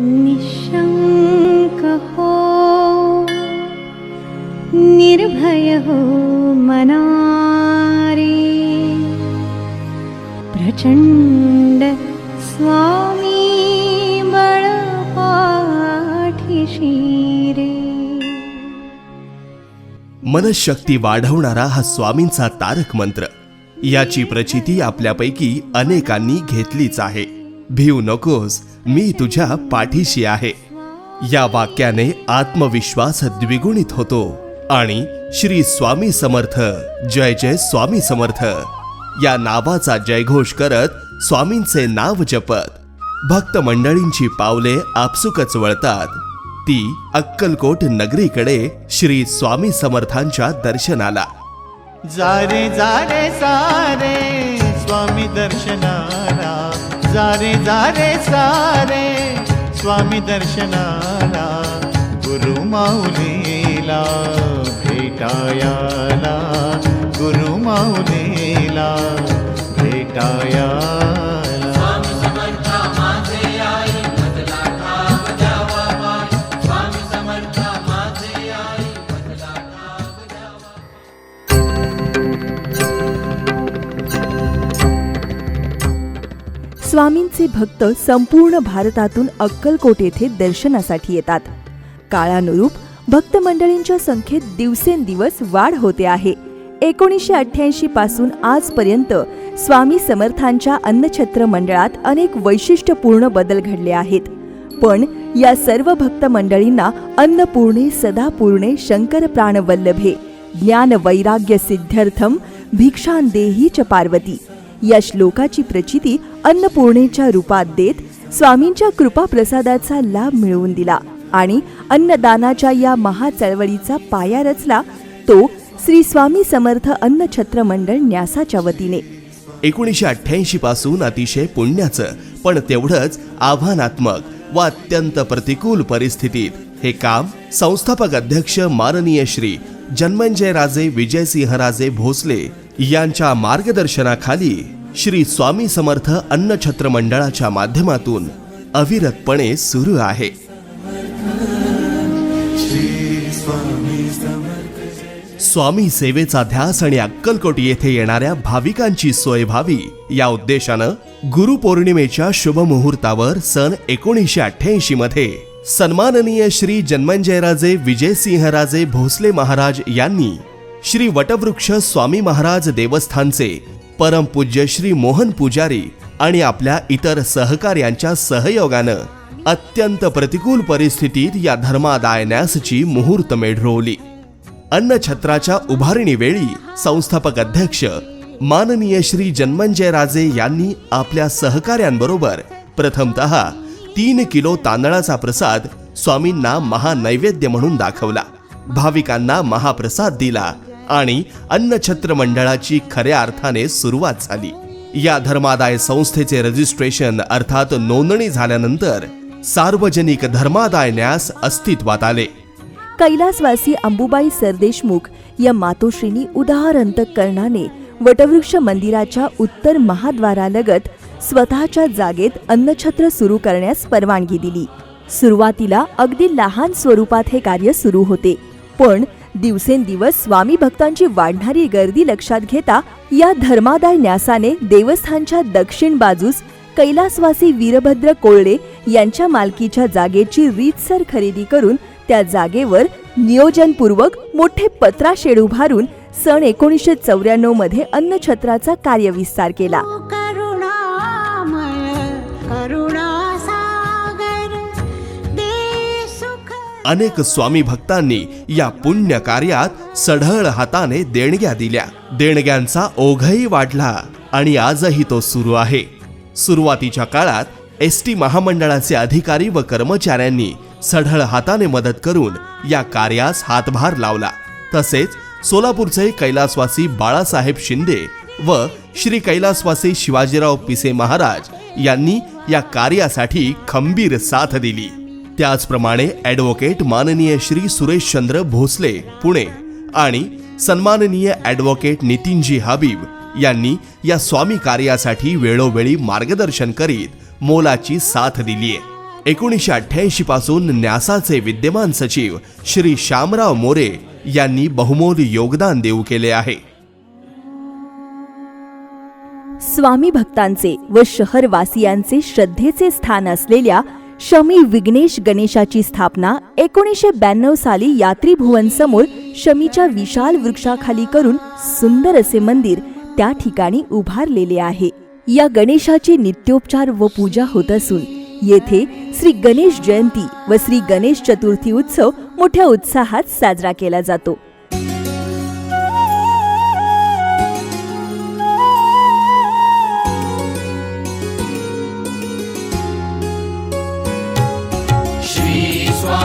निशंक हो निर्भय हो मनारे। प्रचंड स्वामी बळ पाठीशीरे मनशक्ती वाढवणारा हा स्वामींचा तारक मंत्र. याची प्रचिती आपल्यापैकी अनेकांनी घेतलीच आहे. भिऊ नकोस मी तुझ्या पाठीशी आहे. या वाक्याने आत्मविश्वास द्विगुणित होतो. आणि श्री स्वामी समर्थ जय जय स्वामी समर्थ. या नावाचा जयघोष करत स्वामींचे नाव जपत. भक्त मंडळींची पावले आपसुकच वळतात. ती अक्कलकोट नगरीकडे श्री स्वामी समर्थांच्या दर्शनाला. जारे जारे सारे स्वामी दर्शनाला. जारे जारे सारे स्वामी दर्शनाला गुरु माऊलीला भेटायाला गुरु माऊलीला भेटाया स्वामींचे भक्त संपूर्ण भारतातून अक्कलकोट येथे दर्शनासाठी येतात. काळानुरूप भक्त मंडळींच्या संख्येत दिवसेंदिवस वाढ होते आहे. एकोणीसशे अठ्ठ्याऐंशी पासून आजपर्यंत स्वामी समर्थांच्या अन्नछत्र मंडळात अनेक वैशिष्ट्यपूर्ण बदल घडले आहेत. पण या सर्व भक्त मंडळींना अन्नपूर्णे सदापूर्णे शंकर प्राणवल्लभे ज्ञान वैराग्य सिद्ध्यर्थम भिक्षान देही च पार्वती या श्लोकाची प्रचिती अन्नपूर्णेच्या रूपात देत स्वामींच्या कृपा प्रसादाचा लाभ मिळवून दिला आणि अन्नदानाच्या या महाचळवळीचा पाया रचला तो श्री स्वामी समर्थ अन्नछत्र मंडळ न्यासाच्या वतीने. एकोणीसशे अठ्ठ्याऐंशी पासून अतिशय पुण्याचं पण तेवढंच आव्हानात्मक व अत्यंत प्रतिकूल परिस्थितीत. हे काम संस्थापक अध्यक्ष माननीय श्री जन्मंजय राजे विजयसिंहराजे भोसले यांच्या मार्गदर्शनाखाली श्री स्वामी समर्थ अन्नछत्र मंडळाच्या माध्यमातून अविरतपणे सुरू आहे. स्वामी सेवेचा ध्यास आणि अक्कलकोट येथे येणाऱ्या भाविकांची सोय व्हावी या उद्देशानं गुरुपौर्णिमेच्या शुभ मुहूर्तावर सन एकोणीसशे अठ्ठ्याऐंशी मध्ये सन्माननीय श्री जन्मंजयराजे विजयसिंहराजे भोसले महाराज यांनी श्री वटवृक्ष स्वामी महाराज देवस्थानचे परमपूज्य श्री मोहन पुजारी आणि आपल्या इतर सहकार्यांच्या सहयोगानं अत्यंत प्रतिकूल परिस्थितीत या धर्मादाय न्यासची मुहूर्तमेढ रोवली अन्नछत्राच्या उभारणीवेळी संस्थापक अध्यक्ष माननीय श्री जन्मंजयराजे यांनी आपल्या सहकाऱ्यांबरोबर प्रथमतः तीन किलो तांदळाचा प्रसाद स्वामींना महानैवेद्य म्हणून दाखवला. भाविकांना महाप्रसाद दिला. आणि अन्नछत्र मंडळाची खऱ्या अर्थाने सुरुवात झाली. या धर्मादाय संस्थेचे रजिस्ट्रेशन अर्थात नोंदणी झाल्यानंतर सार्वजनिक धर्मादाय न्यास अस्तित्वात आले. कैलासवासी अंबुबाई सरदेशमुख या मातोश्रींनी उदार अंतकरणाने वटवृक्ष मंदिराच्या उत्तर महाद्वारालगत स्वतःच्या जागेत अन्नछत्र सुरू करण्यास परवानगी दिली. सुरुवातीला अगदी लहान स्वरूपात हे कार्य सुरू होते पण दिवसेंदिवस स्वामी भक्तांची वाढणारी गर्दी लक्षात घेता या धर्मादाय न्यासाने देवस्थानच्या दक्षिण बाजूस कैलासवासी वीरभद्र कोळडे यांच्या मालकीच्या जागेची रीतसर खरेदी करून त्या जागेवर नियोजनपूर्वक मोठे पत्राशेड उभारून सन एकोणीसशे चौऱ्याण्णवमध्ये अन्नछत्राचा कार्यविस्तार केला. अनेक स्वामी भक्तांनी या पुण्य कार्यात सढळ हाताने देणग्या दिल्या. देणग्यांचा ओघही वाढला आणि आजही तो सुरू आहे. सुरुवातीच्या काळात एस टी महामंडळाचे अधिकारी व कर्मचाऱ्यांनी सढळ हाताने मदत करून या कार्यास हातभार लावला. तसेच सोलापूरचे कैलासवासी बाळासाहेब शिंदे व श्री कैलासवासी शिवाजीराव पिसे महाराज यांनी या कार्यासाठी खंबीर साथ दिली. त्याचप्रमाणे ॲडव्होकेट माननीय श्री सुरेशचंद्र भोसले पुणे. आणि सन्माननीय ॲडव्होकेट नितीनजी हबीब यांनी या स्वामी कार्यासाठी वेळोवेळी मार्गदर्शन करीत मोलाची साथ दिलीये. एकोणीसशे अठ्ठ्याऐंशी पासून न्यासाचे विद्यमान सचिव श्री श्यामराव मोरे यांनी बहुमोल योगदान देऊ केले आहे. स्वामी भक्तांचे व शहरवासियांचे श्रद्धेचे स्थान असलेल्या शमी विघ्नेश गणेशाची स्थापना एकोणीसशे ब्याण्णव साली यात्रीभुवन समोर शमीच्या विशाल वृक्षाखाली करून सुंदर असे मंदिर त्या ठिकाणी उभारलेले आहे. या गणेशाची नित्योपचार व पूजा होत असून येथे श्री गणेश जयंती व श्री गणेश चतुर्थी उत्सव मोठ्या उत्साहात साजरा केला जातो.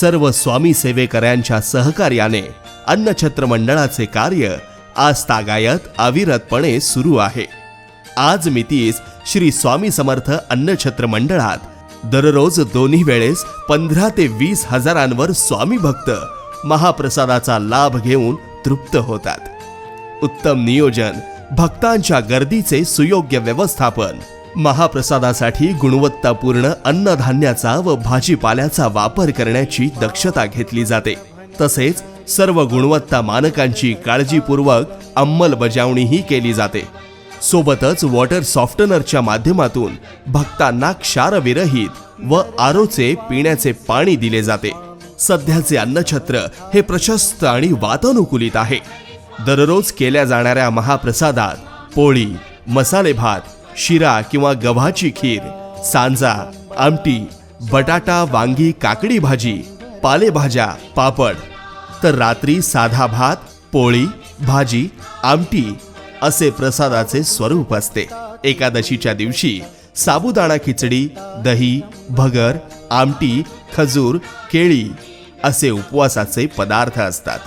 सर्व स्वामी सेवेकऱ्यांच्या सहकार्याने अन्नछत्र मंडळाचे कार्य आज तागायत अविरतपणे सुरू आहे. आज मितीस श्री स्वामी समर्थ अन्नछत्र मंडळात दररोज दोन्ही वेळेस पंधरा ते वीस हजारांवर स्वामी भक्त महाप्रसादाचा लाभ घेऊन तृप्त होतात. उत्तम नियोजन भक्तांच्या गर्दीचे सुयोग्य व्यवस्थापन महाप्रसादासाठी गुणवत्तापूर्ण अन्नधान्याचा व भाजीपाल्याचा वापर करण्याची दक्षता घेतली जाते. तसेच सर्व गुणवत्ता मानकांची काळजीपूर्वक अंमलबजावणीही केली जाते. सोबतच वॉटर सॉफ्टनरच्या माध्यमातून भक्तांना क्षारविरहित व आरोचे पिण्याचे पाणी दिले जाते. सध्याचे अन्नछत्र हे प्रशस्त आणि वातानुकूलित आहे. दररोज केल्या जाणाऱ्या महाप्रसादात पोळी मसाले भात शिरा किंवा गव्हाची खीर सांजा आमटी बटाटा वांगी काकडी भाजी पालेभाज्या पापड. तर रात्री साधा भात पोळी भाजी आमटी असे प्रसादाचे स्वरूप असते. एकादशीच्या दिवशी साबुदाणा खिचडी दही भगर आमटी खजूर केळी असे उपवासाचे पदार्थ असतात.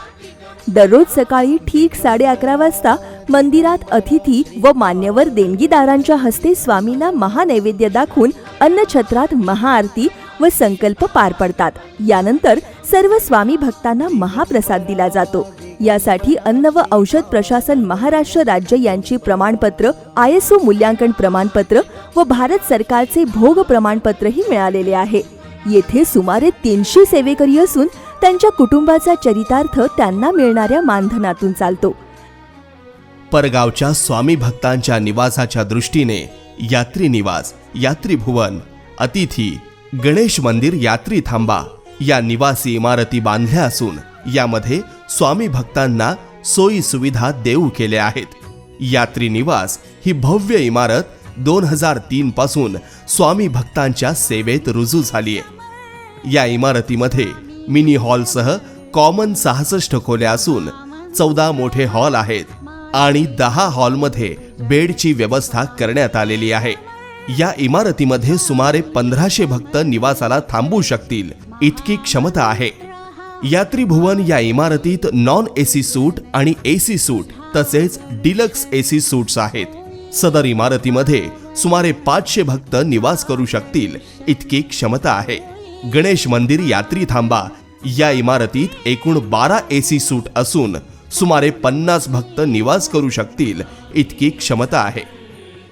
दररोज सकाळी ठीक साडे अकरा वाजता मंदिरात अतिथी व मान्यवर देणगीदारांच्या हस्ते स्वामींना महानैवेद्य दाखवून अन्नछत्रात महाआरती व संकल्प पार पडतात. यानंतर सर्व स्वामी भक्तांना महाप्रसाद दिला जातो. यासाठी अन्न व औषध प्रशासन महाराष्ट्र राज्य यांची प्रमाणपत्र आय एस ओ मूल्यांकन प्रमाणपत्र व भारत सरकारचे भोग प्रमाणपत्रही मिळालेले आहे. येथे सुमारे तीनशे सेवेकरी असून त्यांच्या कुटुंबाचा चरितार्थ त्यांना मिळणाऱ्या मानधनातून चालतो. परगावच्या स्वामी भक्तांच्या निवासाच्या दृष्टीने यात्री निवास यात्री भुवन अतिथी गणेश मंदिर यात्री थांबा. या निवासी इमारती बांधल्या असून यामध्ये स्वामी भक्तांना सोयी सुविधा देऊ केल्या आहेत. यात्री निवास ही भव्य इमारत दोन हजार तीन पासून स्वामी भक्तांच्या सेवेत रुजू झाली आहे. या इमारतीमध्ये मिनी हॉलसह कॉमन सहासष्ट खोल्या असून चौदा मोठे हॉल आहेत. आणि दहा हॉलमध्ये बेडची व्यवस्था करण्यात आलेली आहे. या इमारतीमध्ये सुमारे पंधराशे भक्त निवासाला थांबू शकतील इतकी क्षमता आहे. यात्रीभुवन या इमारतीत नॉन एसी सूट आणि एसी सूट तसेच डिलक्स एसी सूट्स आहेत. सदर इमारतीमध्ये सुमारे पाचशे भक्त निवास करू शकतील इतकी क्षमता आहे. गणेश मंदिर यात्री थांबा. या इमारतीत एकूण बारा एसी सूट असून सुमारे पन्नास भक्त निवास करू शकतील इतकी क्षमता आहे.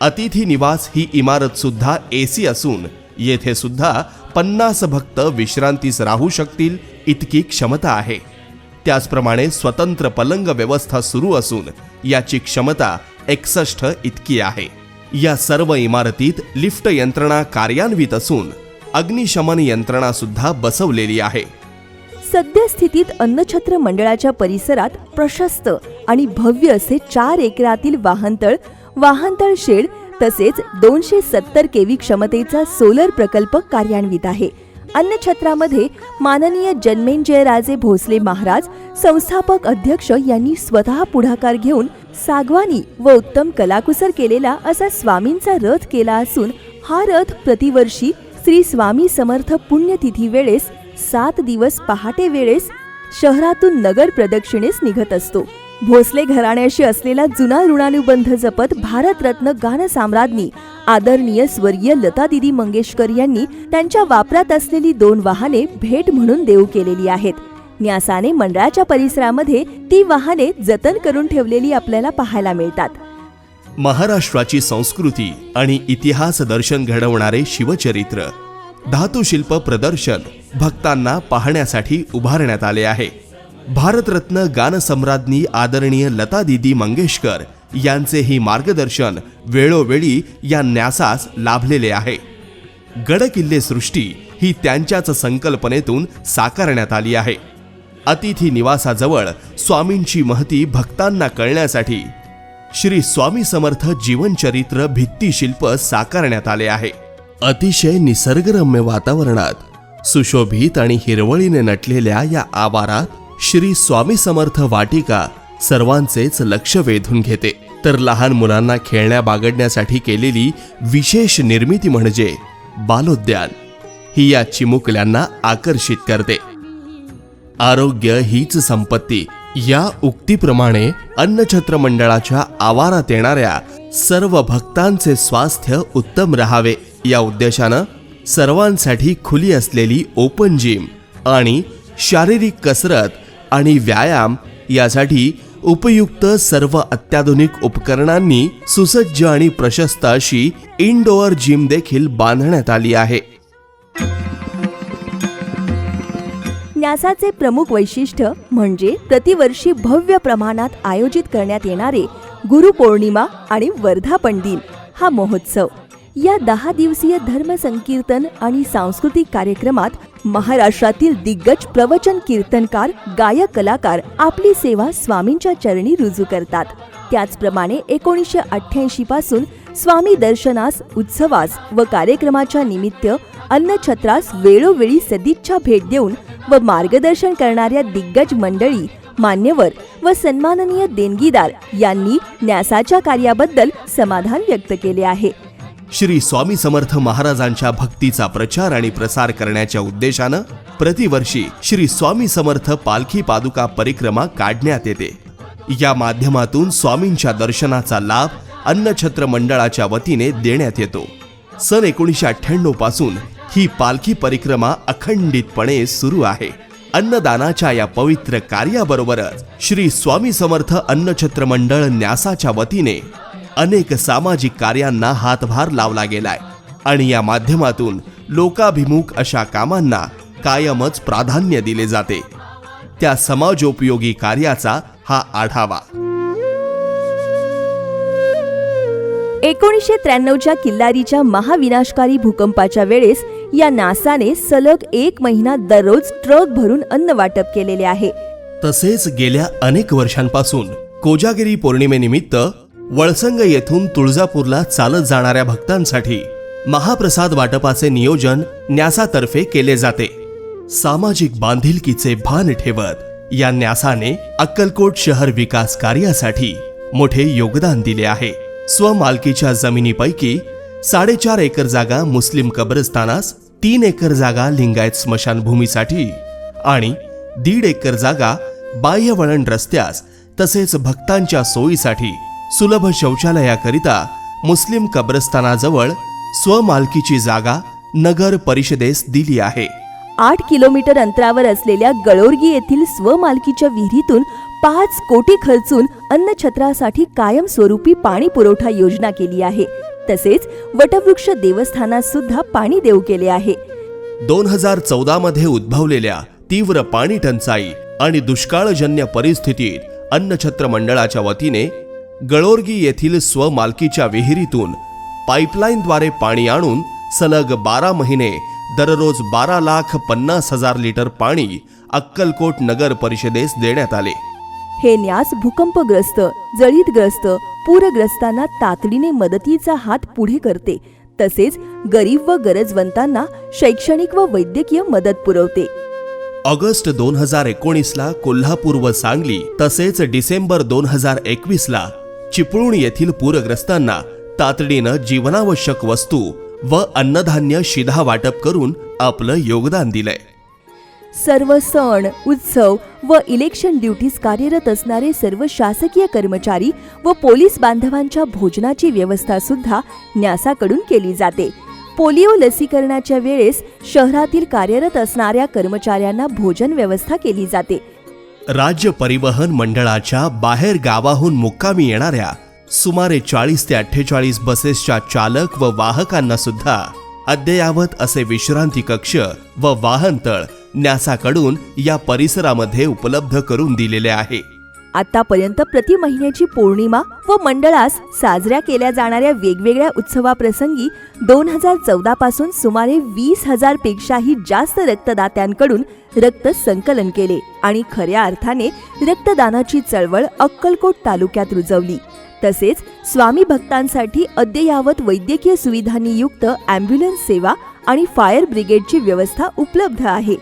अतिथी निवास ही इमारत सुद्धा एसी असून येथे सुद्धा पन्नास भक्त विश्रांतीस राहू शकतील इतकी क्षमता आहे. त्याचप्रमाणे स्वतंत्र पलंग व्यवस्था सुरू असून याची क्षमता एकसष्ट इतकी आहे. या सर्व इमारतीत लिफ्ट यंत्रणा कार्यान्वित असून अग्निशमन यंत्रणा सुद्धा बसवलेली आहे. सद्यस्थितीत अन्नछत्र मंडळाच्या परिसरात प्रशस्त आणि भव्य असे चार एकरातील वाहनतळ वाहनतळ शेड तसेच दोनशे सत्तर केवी क्षमतेचा सोलर प्रकल्प कार्यान्वित आहे. अन्नछत्रामध्ये माननीय जन्मेंजयराजे भोसले महाराज संस्थापक अध्यक्ष यांनी स्वतः पुढाकार घेऊन सागवानी व उत्तम कलाकुसर केलेला असा स्वामींचा रथ केला असून हा रथ प्रतिवर्षी श्री स्वामी समर्थ पुण्यतिथी वेळेस सात दिवस पहाटे वेळेस शहरातून नगर प्रदक्षिणेस निघत असतो. भोसले घराण्याशी असलेला जुना ऋणानुबंध जपत भारतरत्न गानसाम्राज्ञी आदरणीय स्वर्गीय लतादिदी मंगेशकर यांनी त्यांच्या वापरात असलेली दोन वाहने भेट म्हणून देऊ केलेली आहेत. न्यासाने मंडळाच्या परिसरामध्ये ती वाहने जतन करून ठेवलेली आपल्याला पाहायला मिळतात. महाराष्ट्राची संस्कृती आणि इतिहास दर्शन घडवणारे शिवचरित्र धातुशिल्प प्रदर्शन भक्तांना पाहण्यासाठी उभारण्यात आले आहे. भारतरत्न गानसम्राज्ञी आदरणीय लता दिदी मंगेशकर यांचेही मार्गदर्शन वेळोवेळी या न्यासास लाभलेले आहे. गडकिल्ले सृष्टी ही त्यांच्याच संकल्पनेतून साकारण्यात आली आहे. अतिथी निवासाजवळ स्वामींची महती भक्तांना कळण्यासाठी श्री स्वामी समर्थ जीवनचरित्र भित्तिशिल्प साकारण्यात आले आहे. अतिशय निसर्गरम्य वातावरणात सुशोभित आणि हिरवळीने नटलेल्या या आवारात श्री स्वामी समर्थ वाटिका सर्वांचेच लक्ष वेधून घेते. तर लहान मुलांना खेळण्या बागडण्यासाठी केलेली विशेष निर्मिती म्हणजे बालोद्यान. ही या चिमुकल्यांना आकर्षित करते. आरोग्य हीच संपत्ती. या उक्तीप्रमाणे अन्नछत्र मंडळाच्या आवारात येणाऱ्या सर्व भक्तांचे स्वास्थ्य उत्तम राहावे. या उद्देशानं सर्वांसाठी खुली असलेली ओपन जिम आणि शारीरिक कसरत आणि व्यायाम यासाठी उपयुक्त सर्व अत्याधुनिक उपकरणांनी सुसज्ज आणि प्रशस्त अशी इनडोअर जिम देखील बांधण्यात आली आहे. न्यासाचे प्रमुख वैशिष्ट्य म्हणजे प्रतिवर्षी भव्य प्रमाणात आयोजित करण्यात येणारे गुरुपौर्णिमा आणि वर्धापन दिन हा महोत्सव. या दहा दिवसीय धर्म संकीर्तन आणि सांस्कृतिक कार्यक्रमात महाराष्ट्रातील दिग्गज प्रवचन कीर्तनकार गायक कलाकार आपली सेवा स्वामींच्या चरणी रुजू करतात. त्याचप्रमाणे एकोणीसशे अठ्ठ्याऐंशी पासून स्वामी दर्शनास उत्सवास व कार्यक्रमाच्या निमित्त अन्नछत्रास वेळोवेळी सदिच्छा भेट देऊन व मार्गदर्शन करणाऱ्या दिग्गज मंडळी मान्यवर व सन्माननीय देणगीदार यांनी न्यासाच्या कार्याबद्दल समाधान व्यक्त केले आहे. श्री स्वामी समर्थ महाराजांच्या भक्तीचा प्रचार आणि प्रसार करण्याच्या उद्देशानं प्रतिवर्षी श्री स्वामी समर्थ पालखी पादुका परिक्रमा काढण्यात येते. या माध्यमातून स्वामींच्या दर्शनाचा लाभ अन्नछत्र मंडळाच्या वतीने देण्यात येतो. सन एकोणीसशे अठ्ठ्याण्णवपासून ही पालखी परिक्रमा अखंडितपणे सुरू आहे. अन्नदानाच्या या पवित्र कार्याबरोबरच श्री स्वामी समर्थ अन्नछत्र मंडळ न्यासाच्या वतीने अनेक सामाजिक कार्यांना हातभार लावला गेलाय. आणि या माध्यमातून लोकाभिमुख अशा कामांना कायमच प्राधान्य दिले जाते. त्या समाजोपयोगी कार्याचा हा आढावा. एकोणीसशे त्र्याण्णवच्या किल्लारीच्या महाविनाशकारी भूकंपाच्या वेळेस या नासाने सलग एक महिना दररोज ट्रक भरून अन्न वाटप केलेले आहे. तसेच गेल्या अनेक वर्षांपासून कोजागिरी पौर्णिमेनिमित्त वळसंग येथून तुळजापूरला चालत जाणाऱ्या भक्तांसाठी महाप्रसाद वाटपाचे नियोजन न्यासातर्फे केले जाते. सामाजिक बांधिलकीचे भान ठेवत या न्यासाने अक्कलकोट शहर विकास कार्यासाठी मोठे योगदान दिले आहे. स्वमालकीच्या जमिनीपैकी साडेचार एकर जागा मुस्लिम कब्रस्तानास तीन एकर जागा लिंगायत स्मशानभूमीसाठी आणि दीड एकर जागा बाह्यवळण रस्त्यास तसेच भक्तांच्या सोयीसाठी सुलभ शौचालयाकरिता मुस्लिम कब्रस्तानाजवळ स्वमालकीची जागा नगर परिषदेस दिली आहे. आठ किलोमीटर अंतरावर असलेल्या गळोर्गी येथील स्वमालकीच्या विहिरीतून पाच कोटी खर्चून अन्नछत्रासाठी कायमस्वरूपी पाणी पुरवठा योजना केली आहे. तसेच वटवृक्ष देवस्थानास सुद्धा पाणी देऊ केले आहे. दोन हजार चौदा मध्ये उद्भवलेल्या तीव्र पाणी टंचाई आणि दुष्काळजन्य परिस्थितीत अन्नछत्र मंडळाच्या वतीने गळोर्गी येथील स्वमालकीच्या विहिरीतून पाईपलाईनद्वारे पाणी आणून सलग बारा महिने दररोज बारा लाख पन्नास हजार लिटर पाणी अक्कलकोट नगर परिषदेस देण्यात आले. हे न्यास भूकंपग्रस्त जळीतग्रस्त पूरग्रस्तांना तातडीने मदतीचा हात पुढे करते तसेच गरीब व गरजवंतांना शैक्षणिक व वैद्यकीय मदत पुरवते. ऑगस्ट दोन हजार एकोणीसला कोल्हापूर व सांगली तसेच डिसेंबर दोन हजार एकवीसला चिपळूण येथील पूरग्रस्तांना तातडीनं जीवनावश्यक वस्तू व अन्नधान्य शिधा वाटप करून आपलं योगदान दिलंय. सर्व सण उत्सव व इलेक्शन ड्युटीज कार्यरत असणारे सर्व शासकीय कर्मचारी व पोलीस बांधवांच्या भोजनाची व्यवस्था सुद्धा न्यासाकडून केली जाते. पोलिओ लसीकरणाच्या वेळेस शहरातील कार्यरत असणाऱ्या कर्मचाऱ्यांना भोजन व्यवस्था केली जाते. राज्य परिवहन मंडळाच्या बाहेर गावाहून मुक्कामी येणाऱ्या सुमारे चाळीस ते अठ्ठेचाळीस बसेसच्या चालक व वाहकांना सुद्धा अद्ययावत असे विश्रांती कक्ष व वाहनतळ न्यासाकडून या परिसरामध्ये उपलब्ध करून दिलेले आहे. आतापर्यंत प्रति महिन्याची पौर्णिमा व मंडळास साजऱ्या केल्या जाणाऱ्या वेगवेगळ्या उत्सवाप्रसंगी दोन हजार चौदा पासून सुमारे वीस हजार पेक्षाही जास्त रक्तदात्यांकडून रक्त संकलन केले आणि खऱ्या अर्थाने रक्तदानाची चळवळ अक्कलकोट तालुक्यात रुजवली. तसेच स्वामी भक्तांसाठी अद्ययावत वैद्यकीय सुविधांनी युक्त अँब्युलन्स सेवा आणि फायर ब्रिगेडची व्यवस्था उपलब्ध आहे.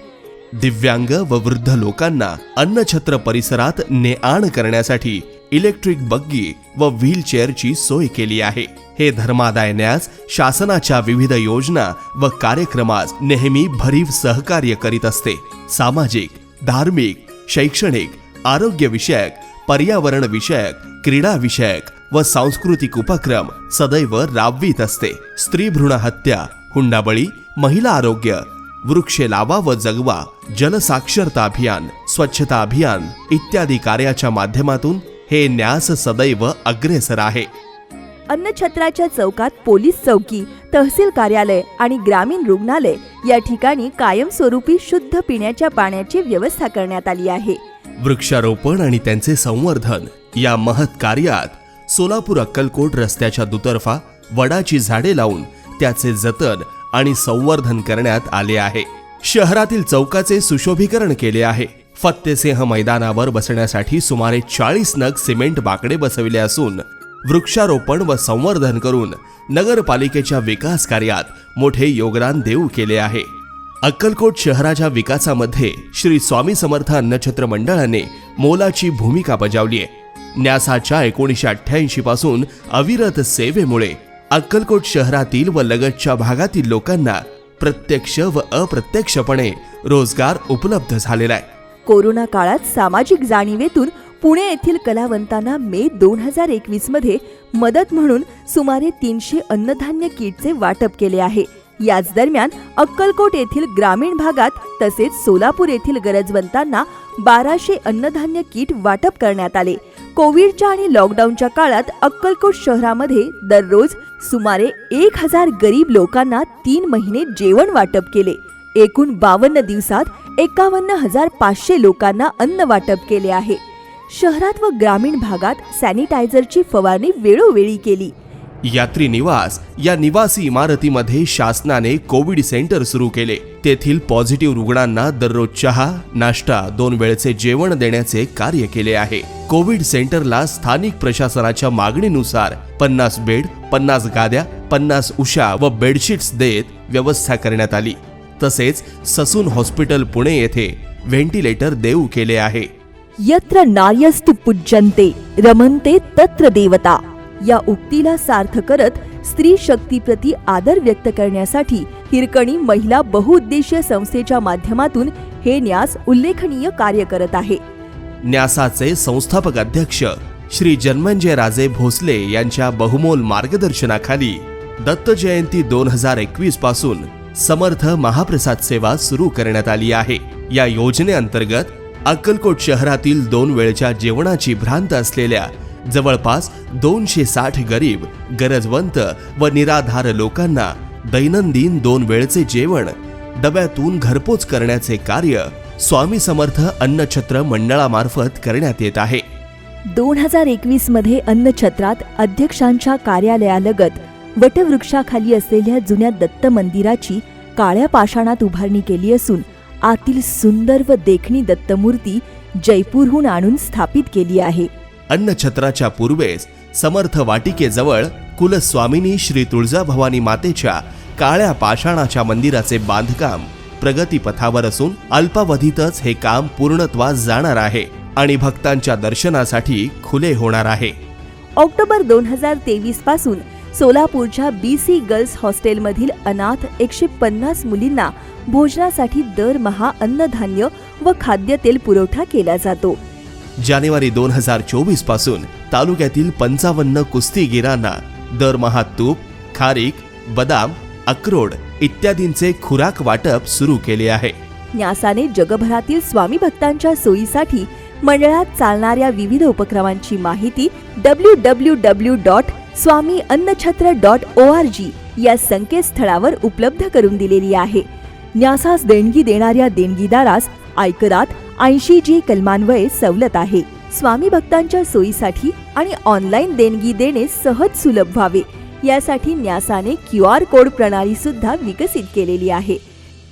दिव्यांग व वृद्ध लोकांना अन्नछत्र परिसरात ने आण करण्यासाठी इलेक्ट्रिक बग्गी व व्हीलचेअरची सोय केली आहे. हे धर्मादाय न्यास शासनाच्या विविध योजना व कार्यक्रमास नेहमी भरीव सहकार्य करीत असते. सामाजिक धार्मिक शैक्षणिक आरोग्य विषयक पर्यावरण विषयक क्रीडा विषयक व सांस्कृतिक उपक्रम सदैव राबवीत असते. स्त्री भ्रूण हत्या हुंडाबळी महिला आरोग्य वृक्षे लावा व जगवा जलसाक्षरता अभियान स्वच्छता अभियान इत्यादी कार्याच्या माध्यमातून हे न्यास सदैव अग्रेसर आहे. अन्नछत्राच्या चौकात पोलीस चौकी तहसील कार्यालय आणि ग्रामीण रुग्णालय या ठिकाणी कायमस्वरूपी शुद्ध पिण्याच्या पाण्याची व्यवस्था करण्यात आली आहे. वृक्षारोपण आणि त्यांचे संवर्धन या महत् कार्यात सोलापूर अक्कलकोट रस्त्याच्या दुतर्फा वडाची झाडे लावून त्याचे जतन आणि संवर्धन करण्यात आले आहे. शहरातील चौकाचे सुशोभीकरण केले आहे. फत्तेसिंह मैदानावर बसण्यासाठी सुमारे चाळीस नग सिमेंट बाकडे बसविले असून वृक्षारोपण व संवर्धन करून नगरपालिकेच्या विकास कार्यात मोठे योगदान देऊ केले आहे. अक्कलकोट शहराच्या विकासामध्ये श्री स्वामी समर्थ अन्नछत्र मंडळाने मोलाची भूमिका बजावली आहे. न्यासाच्या एकोणीसशे अठ्ठ्याऐंशी पासून अविरत सेवेमुळे अक्कलकोट शहरातील व लगतच्या भागातील लोकांना प्रत्यक्ष व अप्रत्यक्षपणे रोजगार उपलब्ध झालेला आहे. कोरोना काळात सामाजिक जाणीवेतून पुणे येथील कलावंतांना मे दोन हजार एकवीसमध्ये मदत म्हणून सुमारे तीनशे अन्नधान्य किटचे वाटप केले आहे. याच दरम्यान अक्कलकोट येथील ग्रामीण भागात तसेच सोलापूर येथील गरजवंतांना बाराशे अन्नधान्य किट वाटप करण्यात आले. कोविडच्या आणि लॉकडाऊनच्या काळात अक्कलकोट शहरामध्ये दररोज सुमारे एक हजार गरीब लोकांना तीन महिने जेवण वाटप केले. एकूण बावन्न दिवसात एकावन्न हजार पाचशे लोकांना अन्न वाटप केले आहे. शहरात व ग्रामीण भागात सॅनिटायझरची फवारणी वेळोवेळी केली. यात्री निवास या निवासी इमारतीमध्ये शासनाने कोविड सेंटर सुरू केले. तेथील पॉझिटिव्ह रुग्णांना दररोज चहा नाश्ता दोन वेळचे जेवण देण्याचे कार्य केले आहे. कोविड सेंटरला स्थानिक प्रशासनाच्या मागणीनुसार पन्नास बेड पन्नास गाद्या पन्नास उशा व बेडशीट्स देत व्यवस्था करण्यात आली. तसेच ससून हॉस्पिटल पुणे येथे व्हेंटिलेटर देऊ केले आहे. यत्र नार्यस्तु पूज्यन्ते रमन्ते तत्र देवता. या उक्तीला सार्थ करत स्त्री शक्तीप्रती आदर व्यक्त करण्यासाठी हिरकणी महिला बहुउद्देशीय संस्थेच्या माध्यमातून हे न्यास उल्लेखनीय कार्य करत आहे. न्यासाचे संस्थापक अध्यक्ष श्री जन्मंजय राजे भोसले यांच्या बहुमोल मार्गदर्शनाखाली दत्त जयंती दोन हजार एकवीसपासून समर्थ महाप्रसाद सेवा सुरू करण्यात आली आहे. या योजनेअंतर्गत अक्कलकोट शहरातील दोन वेळच्या जेवणाची भ्रांत असलेल्या जवळपास दोनशे साठ गरीब गरजवंत व निराधार लोकांना दैनंदिन दोन वेळचे जेवण डब्यातून घरपोच करण्याचे कार्य स्वामी समर्थ अन्नछत्र मंडळामार्फत करण्यात येत आहे. दोन हजार एकवीसमध्ये अन्नछत्रात अध्यक्षांच्या कार्यालयालगत वटवृक्षाखाली असलेल्या जुन्या दत्त मंदिराची काळ्या पाषाणात उभारणी केली असून आतील सुंदर व देखणी दत्तमूर्ती जयपूरहून आणून स्थापित केली आहे. अन्नछत्राच्या पूर्वेस समर्थ वाटिकेजवळ कुलस्वामिनी श्री तुळजाभवानी मातेच्या काळ्या पाषाणाच्या मंदिराचे बांधकाम प्रगतीपथावर असून अल्पावधीतच हे काम पूर्णत्वास जाणार आहे आणि भक्तांच्या दर्शनासाठी खुले होणार आहे. ऑक्टोबर दोन हजार तेवीसपासून सोलापूरच्या बी सी गर्ल्स हॉस्टेलमधील अनाथ एकशे पन्नास मुलींना भोजनासाठी दरमहा अन्नधान्य व खाद्यतेल पुरवठा केला जातो. जानेवारी दोन हजार चोवीसपासून तालुक्यातील पंचावन्न कुस्तीगीरांना दरमहा तूप खारीक बदाम अक्रोड इत्यादींचे खुराक वाटप सुरू केले आहे. न्यासाने जगभरातील स्वामी भक्तांच्या सोयीसाठी मंडळात चालणाऱ्या विविध उपक्रमांची माहिती W W W dot Swami Annachhatra dot O R G या संकेतस्थळावर उपलब्ध करून दिलेली आहे. न्यासास देणगी देणाऱ्या देणगीदारास आयकरात ऐंशी जी कलमान्वये सवलत आहे. स्वामी भक्तांच्या सोयीसाठी आणि ऑनलाईन देणगी देणे सहज सुलभ व्हावे. यासाठी न्यासाने क्यू आर कोड प्रणाली सुद्धा विकसित केलेली आहे.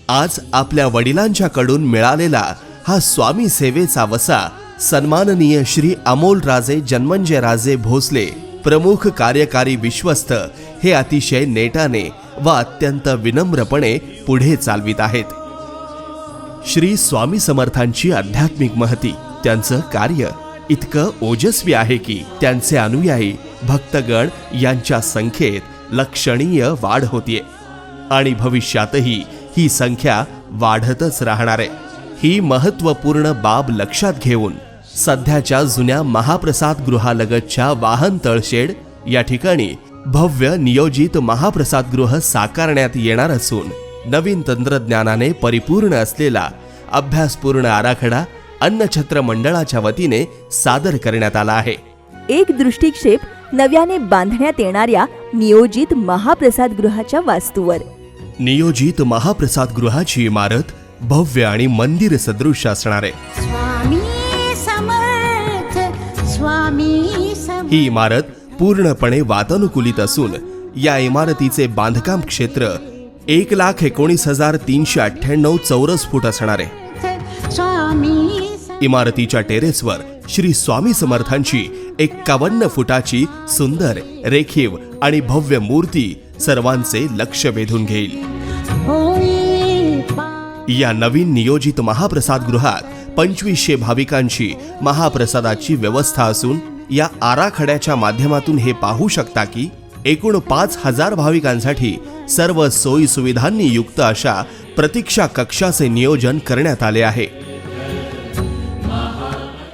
आज आपल्या वडिलांच्याकडून मिळालेला हा स्वामी सेवेचा वसा सन्माननीय श्री अमोल राजे जन्मंजय राजे भोसले प्रमुख कार्यकारी विश्वस्त हे अतिशय नेटाने व अत्यंत विनम्रपणे पुढे चालवित आहेत. श्री स्वामी समर्थांची आध्यात्मिक महती. त्यांचं कार्य इतकं ओजस्वी आहे की त्यांचे अनुयायी भक्तगण यांच्या संख्येत लक्षणीय वाढ होतीये. आणि भविष्यातही ही संख्या वाढतच राहणार आहे. ही महत्त्वपूर्ण बाब लक्षात घेऊन सध्याच्या जुन्या महाप्रसाद गृहालगतच्या वाहन तळशेड या ठिकाणी भव्य नियोजित महाप्रसादगृह साकारण्यात येणार असून नवीन तंत्रज्ञानाने परिपूर्ण असलेला अभ्यासपूर्ण आराखडा अन्नछत्र मंडळाच्या वतीने सादर करण्यात आला आहे. एक दृष्टिक्षेप नव्याने बांधण्यात येणाऱ्या नियोजित महाप्रसादगृहाच्या वास्तूवर. नियोजित महाप्रसादगृहाची इमारत भव्य आणि मंदिर सदृश असणार आहे. स्वामी समर्थ स्वामी समर्थ. ही इमारत पूर्णपणे वातानुकूलित असून या इमारतीचे बांधकाम क्षेत्र एक लाख एकोणीस हजार तीनशे अठ्ठ्याण्णव चौरस फूट असणारे इमारतीच्या टेरेसवर श्री स्वामी समर्थांची एक्कावन्न फुटाची सुंदर रेखीव आणि भव्य मूर्ती सर्वांचे लक्ष वेधून घेईल. या नवीन नियोजित महाप्रसाद गृहात पंचवीसशे भाविकांची महाप्रसादाची व्यवस्था असून या आराखड्याच्या माध्यमातून हे पाहू शकता की एकूण पाच हजार भाविकांसाठी सर्व सोयी सुविधांनी युक्त अशा प्रतीक्षा कक्षाचे नियोजन करण्यात आले आहे.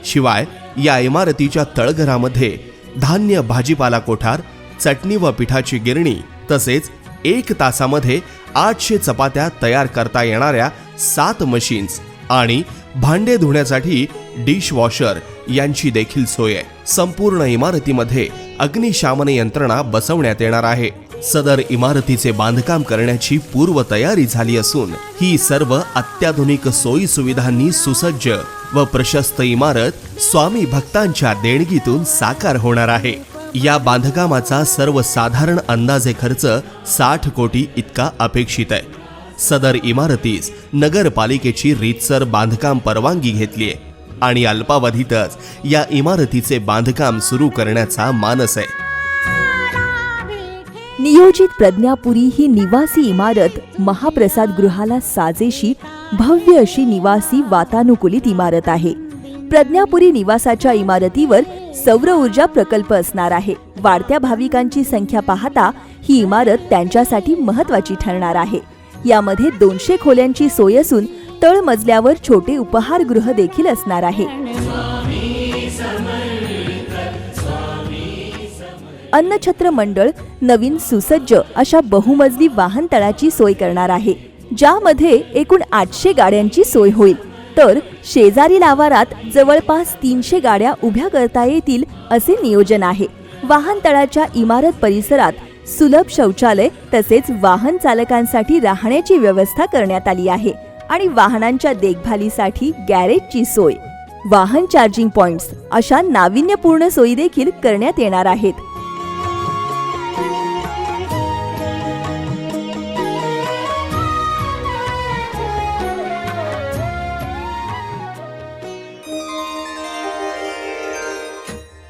शिवाय या इमारतीच्या तळघरामध्ये धान्य भाजीपाला कोठार चटणी व पिठाची गिरणी तसेच एक तासामध्ये आठशे चपात्या तयार करता येणाऱ्या सात मशीन्स आणि भांडे धुण्यासाठी डिश वॉशर यांची देखील सोय आहे. संपूर्ण इमारतीमध्ये अग्निशामन यंत्रणा बसवण्यात येणार आहे. सदर इमारतीचे बांधकाम करण्याची पूर्वतयारी झाली असून ही सर्व अत्याधुनिक सोयी सुविधांनी सुसज्ज व प्रशस्त इमारत स्वामी भक्तांच्या देणगीतून साकार होणार आहे. या बांधकामाचा सर्वसाधारण अंदाजे खर्च साठ कोटी इतका अपेक्षित आहे. सदर इमारतीस नगरपालिकेची रीतसर बांधकाम परवानगी घेतलीये आणि अल्पावधीतच या इमारतीचे बांधकाम सुरू करण्याचा मानस आहे. नियोजित प्रज्ञापुरी ही निवासी इमारत महाप्रसाद गृहाला साजेशी भव्य अशी निवासी वातानुकूलित इमारत आहे. प्रज्ञापुरी निवासाच्या इमारतीवर सौर ऊर्जा प्रकल्प असणार आहे. वाढत्या भाविकांची संख्या पाहता ही इमारत त्यांच्यासाठी महत्वाची ठरणार आहे. यामध्ये दोनशे खोल्यांची सोय असून तळमजल्यावर छोटे उपहारगृह देखील असणार आहे. अन्नछत्र मंडळ नवीन सुसज्ज अशा बहुमजली वाहनतळाची सोय करणार आहे. ज्यामध्ये एकूण आठशे गाड्यांची सोय होईल. तर शेजारील आवारात जवळपास तीनशे गाड्या उभ्या करता येतील असे नियोजन आहे. वाहनतळाच्या इमारत परिसरात सुलभ शौचालय तसेच वाहन चालकांसाठी राहण्याची व्यवस्था करण्यात आली आहे आणि वाहनांच्या देखभालीसाठी गॅरेजची सोय. वाहन चार्जिंग पॉइंट्स अशा नाविन्यपूर्ण सोयी देखील करण्यात येणार आहेत.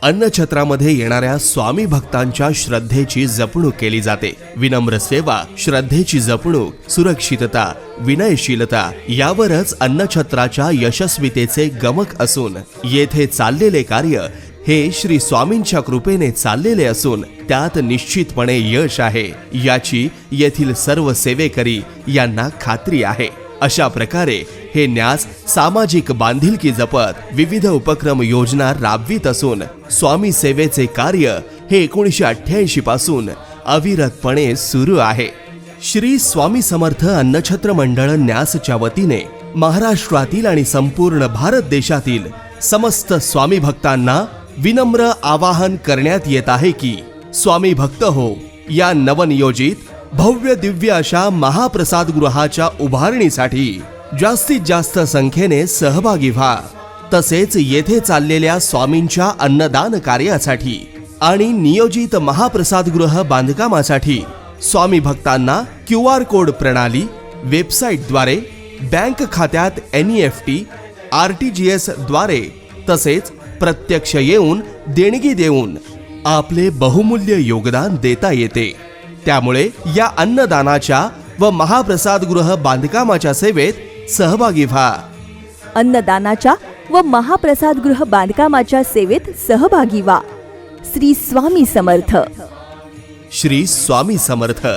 अन्नछत्रामध्ये येणाऱ्या स्वामी भक्तांच्या श्रद्धेची जपणूक केली जाते. विनम्र सेवा श्रद्धेची जपणूक सुरक्षितता विनयशीलता यावरच अन्नछत्राच्या यशस्वीतेचे गमक असून येथे चाललेले कार्य हे श्री स्वामींच्या कृपेने चाललेले असून त्यात निश्चितपणे यश आहे. याची येथील सर्व सेवेकरी यांना खात्री आहे. अशा प्रकारे हे न्यास सामाजिक बांधिलकी जपत विविध उपक्रम योजना राबवित असून स्वामी सेवेचे कार्य हे एकोणीसशे अठ्ठ्याऐंशी पासून अविरतपणे सुरू आहे. श्री स्वामी समर्थ अन्नछत्र मंडळ न्यासच्या वतीने महाराष्ट्रातील आणि संपूर्ण भारत देशातील समस्त स्वामी भक्तांना विनम्र आवाहन करण्यात येत आहे की स्वामी भक्त हो या नवनियोजित भव्य दिव्य अशा महाप्रसादगृहाच्या उभारणीसाठी जास्तीत जास्त संख्येने सहभागी व्हा. तसेच येथे चाललेल्या स्वामींच्या अन्नदान कार्यासाठी आणि नियोजित महाप्रसादगृह बांधकामासाठी स्वामी भक्तांना क्यू आर कोड प्रणाली वेबसाईटद्वारे बँक खात्यात N E F T R T G एसद्वारे तसेच प्रत्यक्ष येऊन देणगी देऊन आपले बहुमूल्य योगदान देता येते. त्यामुळे या अन्नदानाच्या व महाप्रसादगृह बांधकामाच्या सेवेत सहभागी व्हा. अन्नदानाच्या व महाप्रसादगृह बांधकामाच्या सेवेत सहभागी व्हा. श्री स्वामी समर्थ. श्री स्वामी समर्थ.